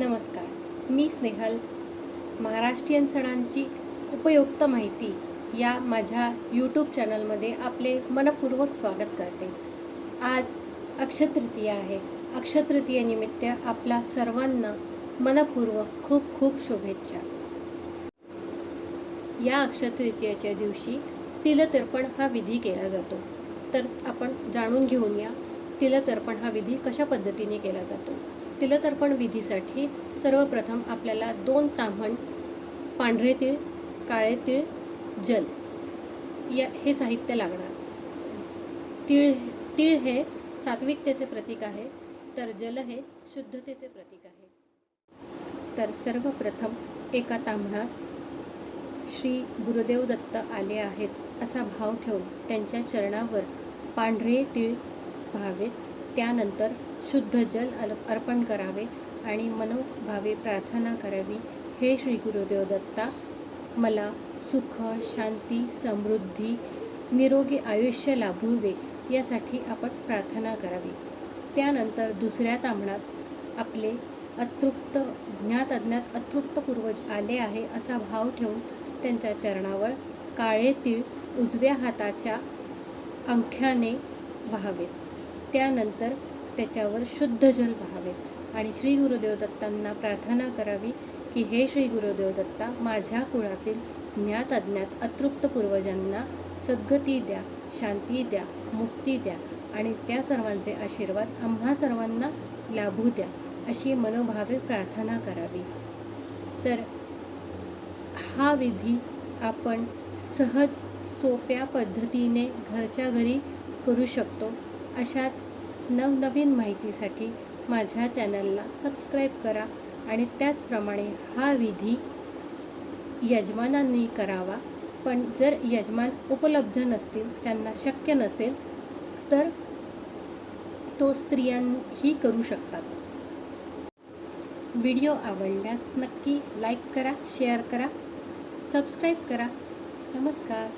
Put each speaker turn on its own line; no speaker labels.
नमस्कार. मी स्नेहल. महाराष्ट्रीयन सणांची उपयुक्त माहिती या माझ्या यूट्यूब चॅनलमध्ये आपले मनपूर्वक स्वागत करते. आज अक्षतृतीया आहे. अक्षतृतीयेनिमित्त आपल्या सर्वांना मनपूर्वक खूप खूप शुभेच्छा. या अक्षतृतीयेच्या दिवशी तिलतर्पण हा विधी केला जातो. तर आपण जाणून घेऊन या तिलतर्पण हा विधी कशा पद्धतीने केला जातो? तिलतर्पण विधीसाठी सर्वप्रथम आपल्याला दोन ताम्हण पांढरे तीळ काळे तीळ जल या हे साहित्य लागणार. तीळ तीळ हे सात्विकतेचे प्रतीक आहे तर जल हे शुद्धतेचे प्रतीक आहे. तर सर्वप्रथम एका ताम्हणात श्री गुरुदेव दत्त आले आहेत असा भाव ठेवून त्यांच्या चरणावर पांढरे तीळ व्हावेत. त्यानंतर शुद्ध जल अल अर्पण करावे आणि मनोभावे प्रार्थना करावी. हे श्री गुरुदेव दत्ता मला सुख शांती समृद्धी निरोगी आयुष्य लाभू दे यासाठी आपण प्रार्थना करावी. त्यानंतर दुसऱ्या तांबणात आपले अतृप्त ज्ञात अज्ञात अतृप्त पूर्वज आले आहे असा भाव ठेवून त्यांच्या चरणावर काळे तीळ उजव्या हाताच्या अंगठ्याने व्हावेत. त्यानंतर त्याच्यावर शुद्ध जल व्हावेत आणि श्री गुरुदेव दत्तांना प्रार्थना करावी की हे श्री गुरुदेव दत्ता माझ्या कुळातील ज्ञात अज्ञात अतृप्त पूर्वजांना सद्गती द्या शांती द्या मुक्ती द्या आणि त्या सर्वांचे आशीर्वाद आम्हा सर्वांना लाभू द्या अशी मनोभावे प्रार्थना करावी. तर हा विधी आपण सहज सोप्या पद्धतीने घरच्या घरी करू शकतो. अशाच नवनवीन माहितीसाठी माझ्या चॅनलला सबस्क्राईब करा आणि त्याचप्रमाणे हा विधी यजमानांनी करावा. पण जर यजमान उपलब्ध नसतील त्यांना शक्य नसेल तर तो स्त्रियांही करू शकतात. व्हिडिओ आवडल्यास नक्की लाईक करा शेअर करा सबस्क्राईब करा. नमस्कार.